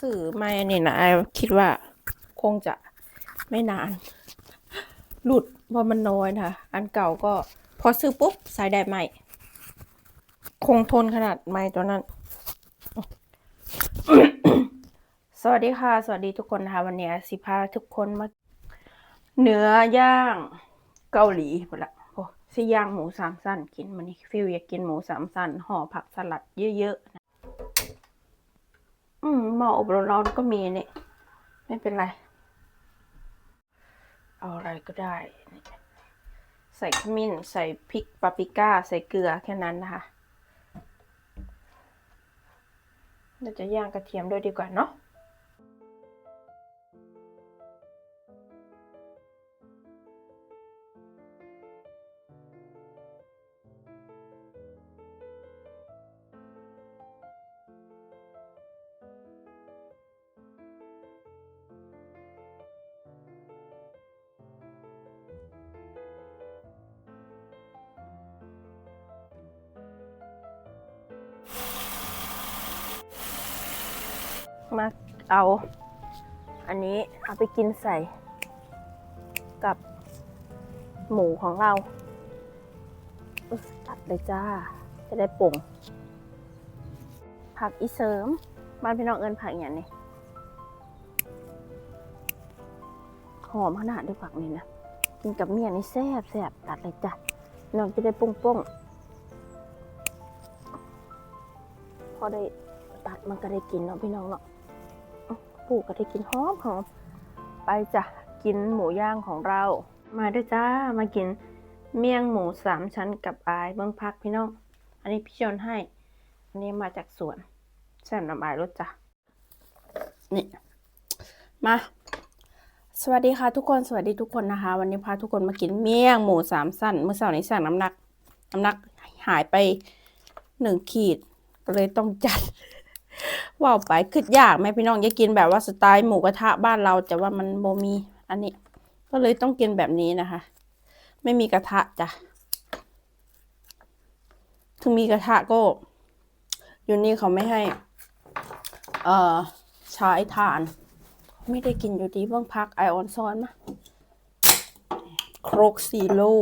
สื่อไม่นี่นะไอคิดว่าคงจะไม่นาน หลุดเพราะมันน้อยนะคะอันเก่าก็พอซื้อปุ๊บใส่ได้ใหม่ คงทนขนาดไม้ตัวนั้น สวัสดีค่ะ สวัสดีทุกคนนะคะวันนี้สิพาทุกคนมาเนื้อย่างเกาหลีหมดละโอ้สิย่างหมูสามสั้นกินมันนี่ฟิลอยากกินหมูสามสั้นห่อผักสลัดเยอะๆนะ อืมหม้ออบร้อนๆก็มีนี่ ไม่เป็นไร เอาอะไรก็ได้ ใส่ขมิ้น ใส่พริกปาปริก้า ใส่เกลือแค่นั้นนะคะเราจะย่างกระเทียมด้วยดีกว่าเนาะ มาเอา อันนี้เอาไปกินใส่ กับหมูของเราตัดเลยจ้า จะได้ป่งผักอีเสริม บ้านพี่น้องเอิญผักอย่างนี้หอมขนาดด้วยผักนี่นะ กินกับเมี่ยงนี่แซ่บแซ่บตัดเลยจ้ะน้องจะได้ป่งป่งๆพอได้ตัดมันก็ได้กินเนาะพี่น้องเนาะ ปลูกก็ได้กินหอมหอมไปจ้ะกินหมูย่างของเรา มาด้วยจ้ามากินเมี่ยงหมูสามชั้นกับอายเบื้องพักพี่น้อง อันนี้พี่ชนให้ อันนี้มาจากสวนแซ่บน้ำอายรสจ้ะนี่มาสวัสดีค่ะทุกคนสวัสดีทุกคนนะคะ วันนี้พาทุกคนมากินเมี่ยงหมูสามสั้นเมื่อเช้านี้สั่งน้ำหนักน้ำหนักหายไปหนึ่งขีดก็เลยต้องจัด ว่าวไปคืดยากไหมพี่น้องอยากินแบบว่าสไตล์หมูกระทะบ้านเรา แต่ว่ามันโบมีอันนี้ ก็เลยต้องกินแบบนี้นะคะ ไม่มีกระทะจ้ะถึงมีกระทะก็ อยู่นี่เขาไม่ให้ เอ่อใช้ทาน ไม่ได้กินอยู่ดีเบื้องพักไอออนซอนมาโครกซีโร่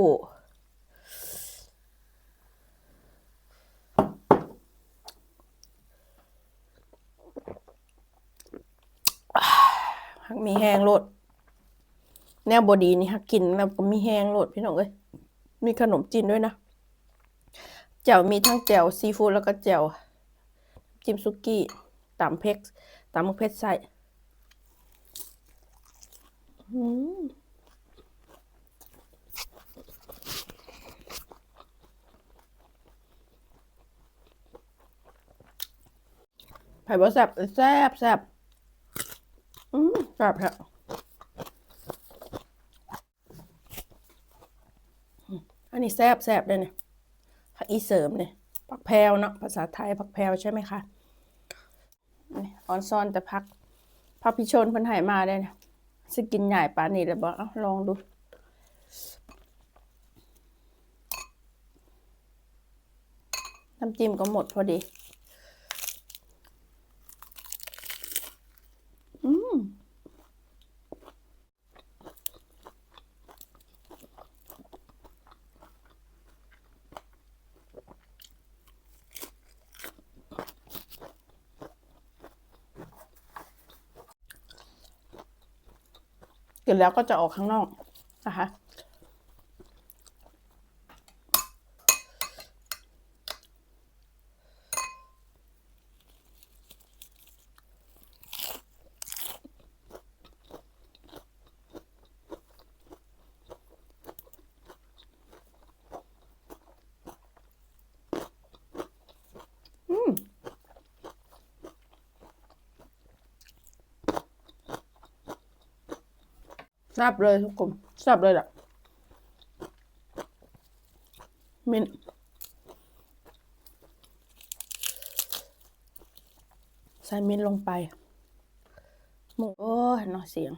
หัก มีแห้งโลด แนวบดีนี่หักกินแล้วก็มีแห้งโลดพี่น้องเอ้ยมีขนมจีนด้วยนะแจ่วมีทั้งแจ่วซีฟู้ดแล้วก็แจ่วจิ้มซุกี้ตำเพ็กตำมะเพ็ดใส่ไผ่บะแซ่บแซบแซบ แซ่บแซ่บอืมอันนี้แซบแซบเลยเนี่ยผักอีเสริมเนี่ยผักแพรวเนาะภาษาไทยผักแพรวใช่ไหมคะอ่ออนซอนแต่พักพักพิชนพันใหายมาได้เนี่ยสกินใหญ่ปานนี่เลยบอกเอาลองดูน้ำจิ้มก็หมดพอดี อืม เกินแล้วก็จะออกข้างนอกนะคะ อืม แซับเลยทุกคนซ่บเลยแหละมินใส่มินลงไปหมูโอ้ยนอเสียง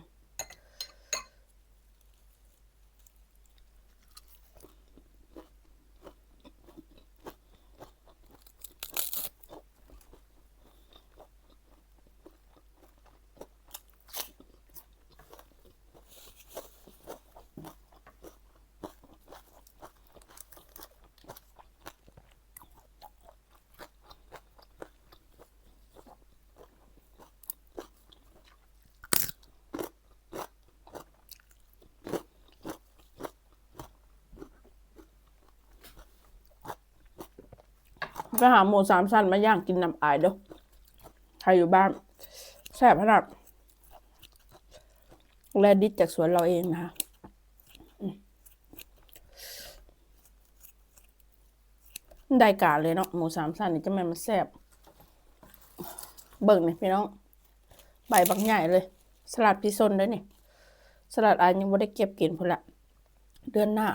ไปหาหมูสามชั้นมาย่างกินน้ำอายเด้อใครอยู่บ้านแซ่บขนาดแลดิดจากสวนเราเองนะคะได้กาเลยเนาะหมูสามชั้นนี่จะแม่นมันแซ่บเบิ่งนี่พี่น้อง ใบบางใหญ่เลย สลัดพิซนด้วยนี่ สลัดอันยังไม่ได้เก็บกินพุ่นละ เดือนหน้า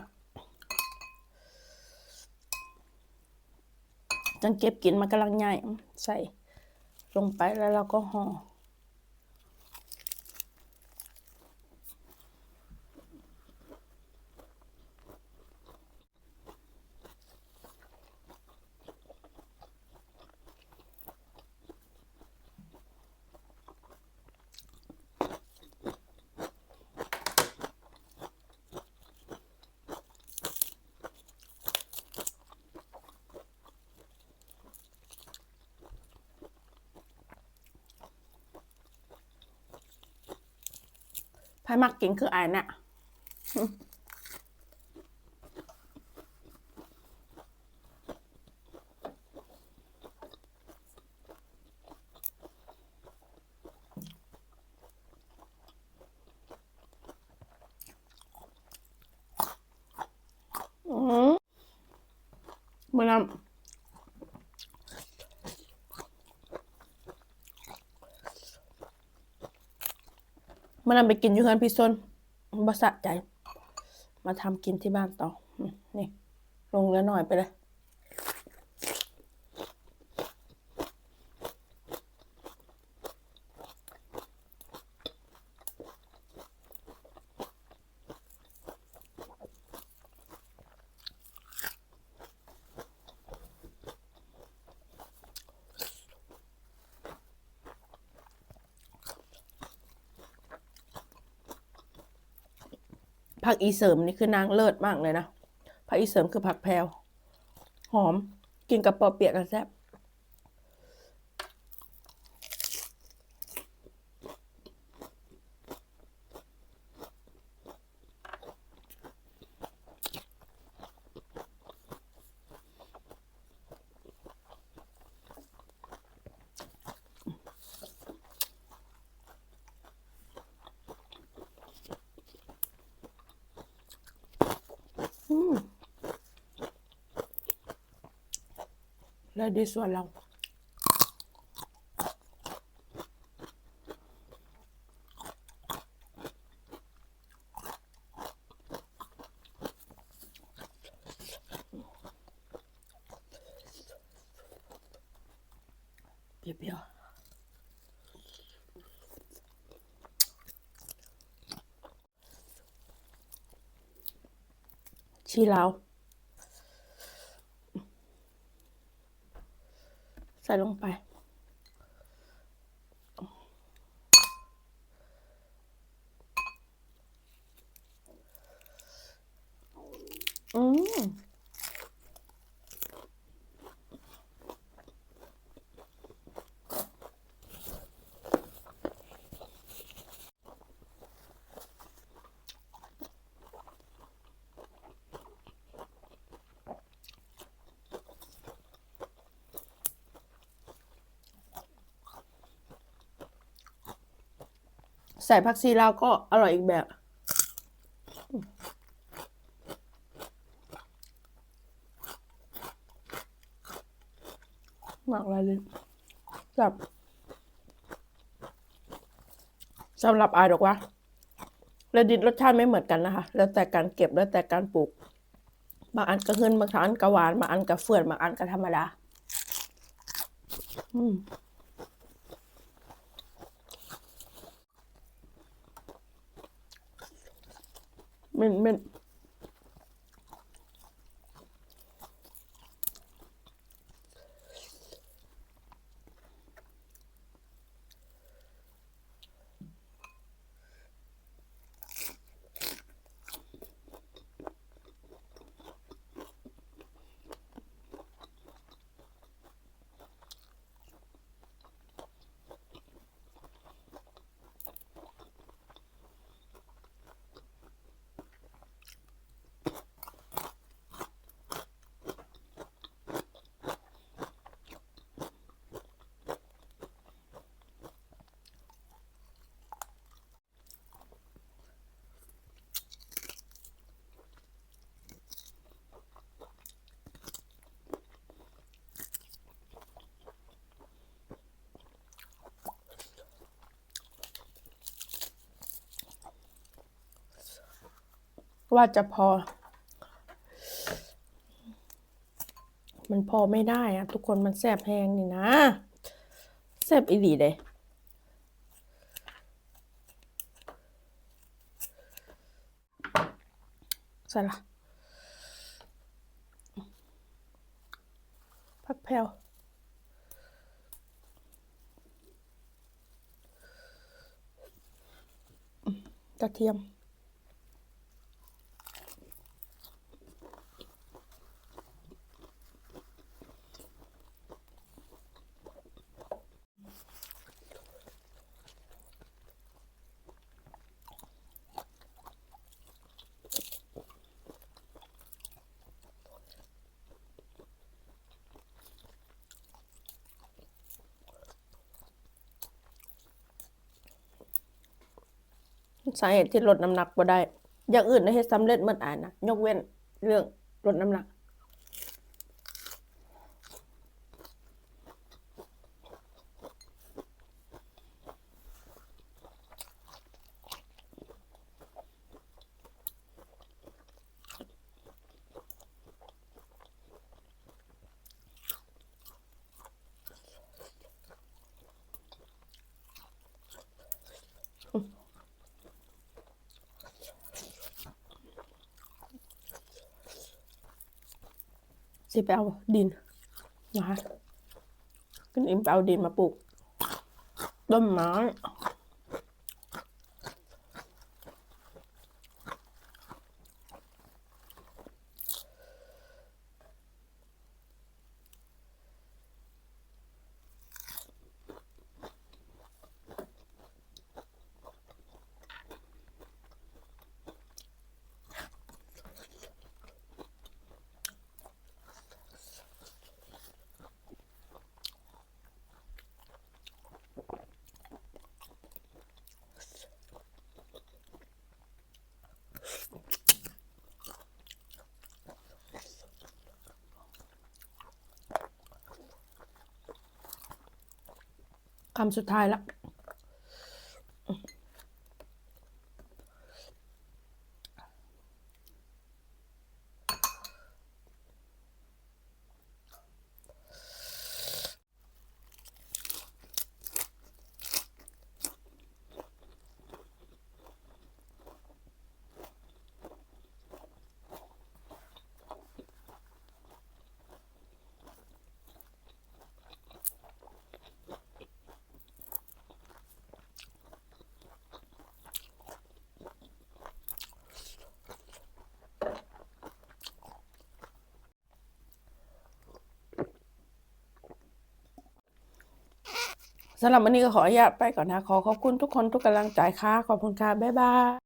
จังเก็บกินมันกำลังใหญ่ใส่ลงไปแล้วเราก็ห่อ พายมักกินคืออายเนี่ยอืมมันนำ มันนำไปกินอยู่เฮือนพี่ซนบสะใจ มาทำกินที่บ้านต่อ นี่ ลงเรือหน่อยไปเลย ผักอีเสริมนี่คือนางเลิศมากเลยนะผักอีเสริมคือผักแพลวหอม กินกับปอเปียกกันแซ่บอืม แล้วดีส่วนเรา เปรี้ยวๆชีลาว ใส่ลงไป อืม ใส่ผักชีลาวก็อร่อยอีกแบบมากเลยจับสำหรับอายดอกว่าระดิดรสชาติไม่เหมือนกันนะคะ แล้วแต่การเก็บแล้วแต่การปลูก บางอันก็ขึ้นบางอันก็หวาน บางอันก็เฟื่อนบางอันก็ธรรมดา อืม มันมัน ว่าจะพอ มันพอไม่ได้อะทุกคนมันแสบแหงนี่นะแสบอีหลีเลยใส่ละผักแพรวกระเทียม สาเหตุที่ลดน้ำหนักบ่ได้ อย่างอื่นได้เฮ็ดสำเร็จเมื่อ่านนะยกเว้นเรื่องลดน้ำหนัก สิไปเอาดินนะคะขึ้นอิมไปเอาดินมาปลูกต้นไม้ คำสุดท้ายละ สำหรับวันนี้ก็ขออนุญาตไปก่อนนะ ขอขอบคุณทุกคนทุกกำลังใจค่ะ ขอบคุณค่ะ บ๊ายบาย